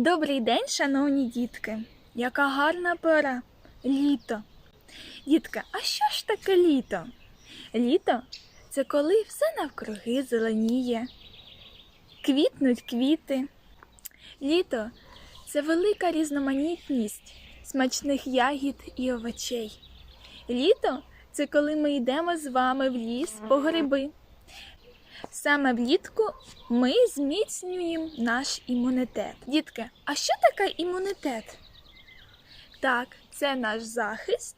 Добрий день, шановні дітки. Яка гарна пора. Літо. Дітки, а що ж таке літо? Літо це коли все навкруги зеленіє, квітнуть квіти. Літо це велика різноманітність смачних ягід і овочей. Літо це коли ми йдемо з вами в ліс по гриби. Саме влітку ми зміцнюємо наш імунітет. Дітки, а що таке імунітет? Так, це наш захист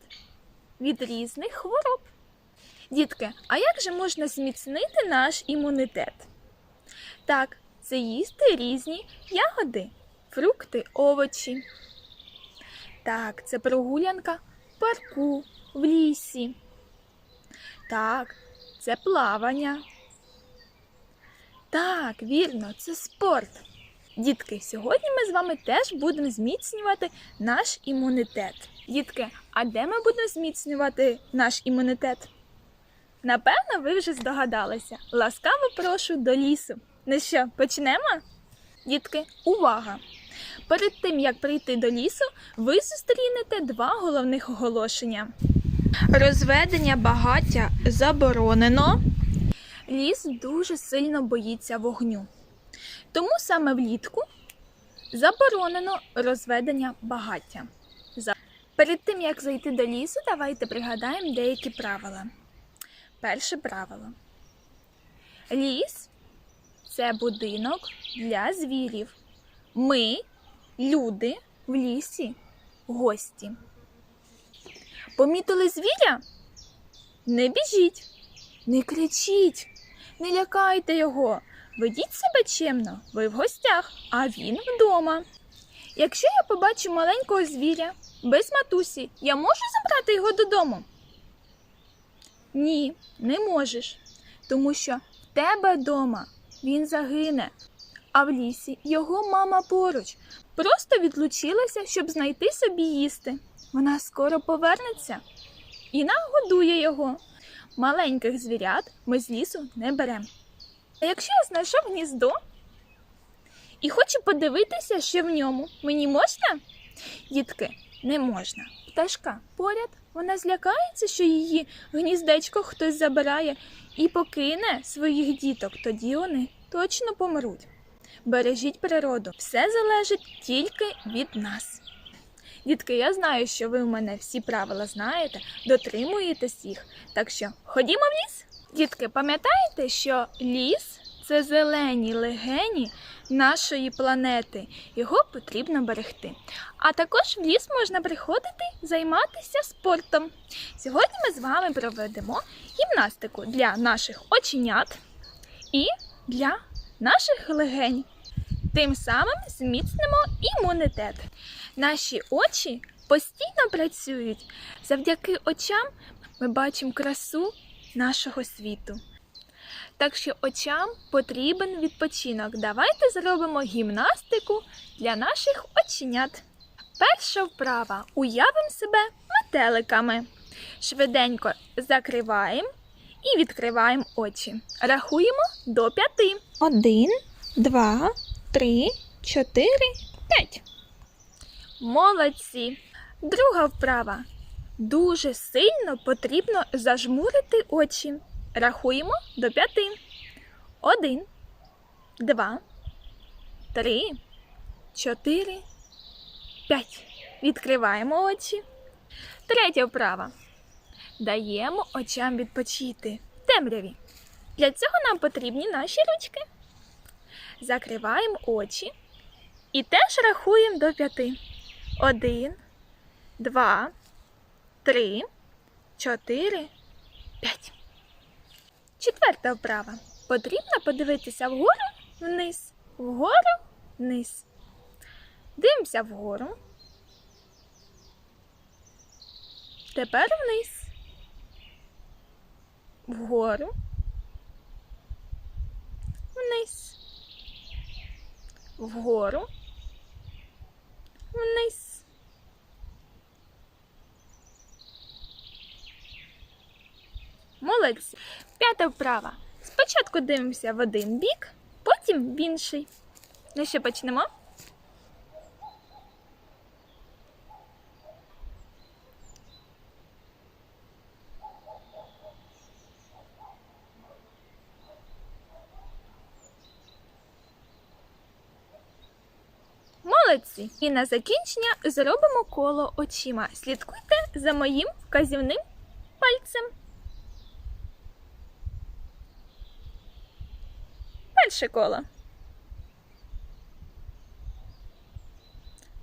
від різних хвороб. Дітки, а як же можна зміцнити наш імунітет? Так, це їсти різні ягоди, фрукти, овочі. Так, це прогулянка в парку, в лісі. Так, це плавання. Так, вірно, це спорт. Дітки, сьогодні ми з вами теж будемо зміцнювати наш імунітет. Дітки, а де ми будемо зміцнювати наш імунітет? Напевно, ви вже здогадалися. Ласкаво прошу до лісу. Ну що, почнемо? Дітки, увага! Перед тим як прийти до лісу, ви зустрінете два головних оголошення. Розведення багаття заборонено. Ліс дуже сильно боїться вогню. Тому саме влітку заборонено розведення багаття. Перед тим як зайти до лісу, давайте пригадаємо деякі правила. Перше правило. Ліс це будинок для звірів. Ми, люди, в лісі гості. Помітили звіря? Не біжіть, не кричіть, не лякайте його. Ведіть себе чемно, ви в гостях, а він вдома. Якщо я побачу маленького звіря без матусі, я можу забрати його додому? Ні, не можеш, тому що в тебе вдома він загине, а в лісі його мама поруч просто відлучилася, щоб знайти собі їсти. Вона скоро повернеться і нагодує його. Маленьких звірят ми з лісу не беремо. А якщо я знайшов гніздо і хочу подивитися, що в ньому, мені можна? Дітки, не можна. Пташка поряд, вона злякається, що її гніздечко хтось забирає і покине своїх діток, тоді вони точно помруть. Бережіть природу, все залежить тільки від нас. Дітки, я знаю, що ви в мене всі правила знаєте, дотримуєтесь їх. Так що ходімо в ліс. Дітки, пам'ятаєте, що ліс це зелені легені нашої планети. Його потрібно берегти. А також в ліс можна приходити займатися спортом. Сьогодні ми з вами проведемо гімнастику для наших оченят і для наших легень. Тим самим зміцнимо імунітет. Наші очі постійно працюють. Завдяки очам ми бачимо красу нашого світу. Так що очам потрібен відпочинок. Давайте зробимо гімнастику для наших оченят. Перша вправа. Уявимо себе метеликами. Швиденько закриваємо і відкриваємо очі. Рахуємо до п'яти. Один, два, три, чотири, п'ять. Молодці. Друга вправа. Дуже сильно потрібно зажмурити очі. Рахуємо до п'яти. Один, два, три, чотири, п'ять. Відкриваємо очі. Третя вправа. Даємо очам відпочити темряві. Для цього нам потрібні наші ручки. Закриваємо очі і теж рахуємо до п'яти. Один, два, три, чотири, п'ять. Четверта вправа. Потрібно подивитися вгору вниз, вгору вниз. Дивимося вгору. Тепер вниз. Вгору. Вниз. Вгору. Вниз. Молодці. П'ята вправа. Спочатку дивимося в один бік, потім в інший. Ну що, почнемо? Молодці! І на закінчення зробимо коло очима. Слідкуйте за моїм вказівним пальцем. Перше коло.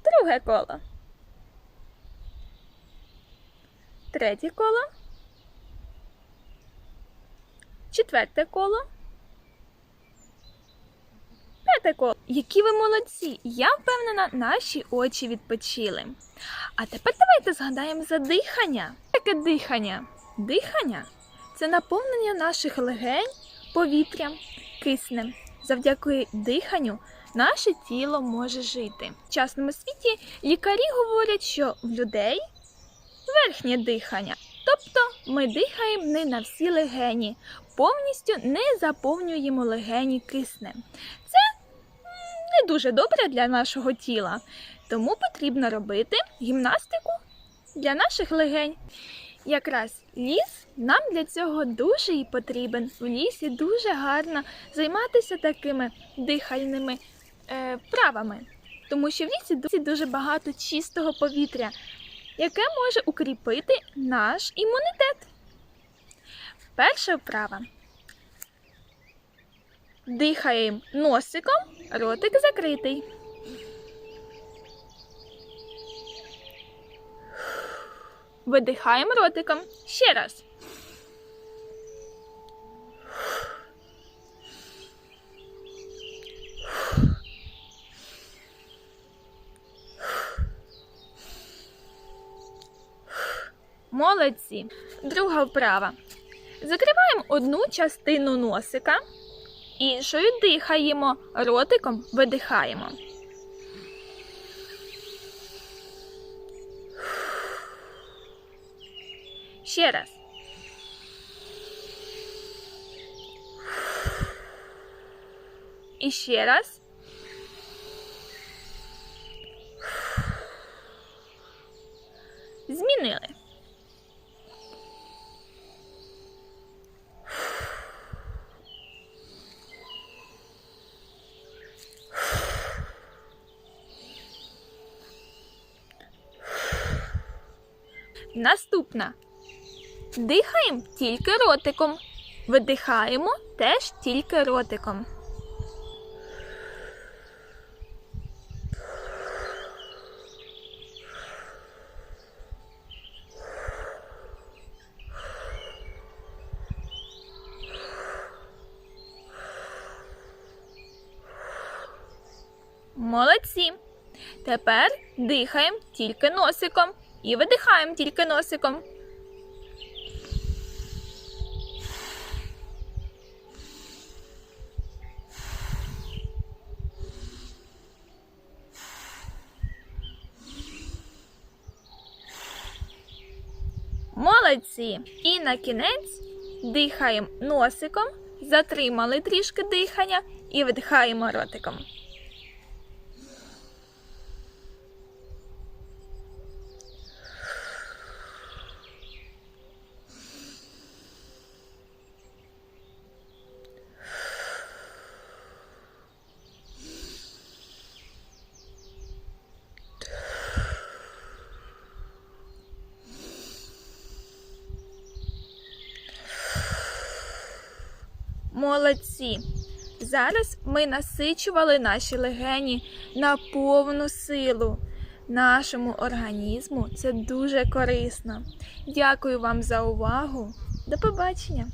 Друге коло. Третє коло. Четверте коло. Коло. Які ви молодці! Я впевнена, наші очі відпочили. А тепер давайте згадаємо за дихання. Яке дихання? Дихання це наповнення наших легень повітрям, киснем. Завдяки диханню наше тіло може жити. В сучасному світі лікарі говорять, що в людей верхнє дихання. Тобто ми дихаємо не на всі легені, повністю не заповнюємо легені киснем. Це не дуже добре для нашого тіла, тому потрібно робити гімнастику для наших легень. Якраз ліс нам для цього дуже і потрібен. В лісі дуже гарно займатися такими дихальними е, тому що в лісі дуже багато чистого повітря, яке може укріпити наш імунітет. Перша вправа. Дихаємо носиком, ротик закритий. Видихаємо ротиком. Ще раз. Молодці. Друга вправа. Закриваємо одну частину носика, іншою дихаємо, ротиком видихаємо. Ще раз. І ще раз. Змінили. Наступна. Дихаємо тільки ротиком. Видихаємо теж тільки ротиком. Молодці. Тепер дихаємо тільки носиком і видихаємо тільки носиком. Молодці! І на кінець дихаємо носиком, затримали трішки дихання і видихаємо ротиком. Молодці! Зараз ми насичували наші легені на повну силу. Нашому організму це дуже корисно. Дякую вам за увагу. До побачення!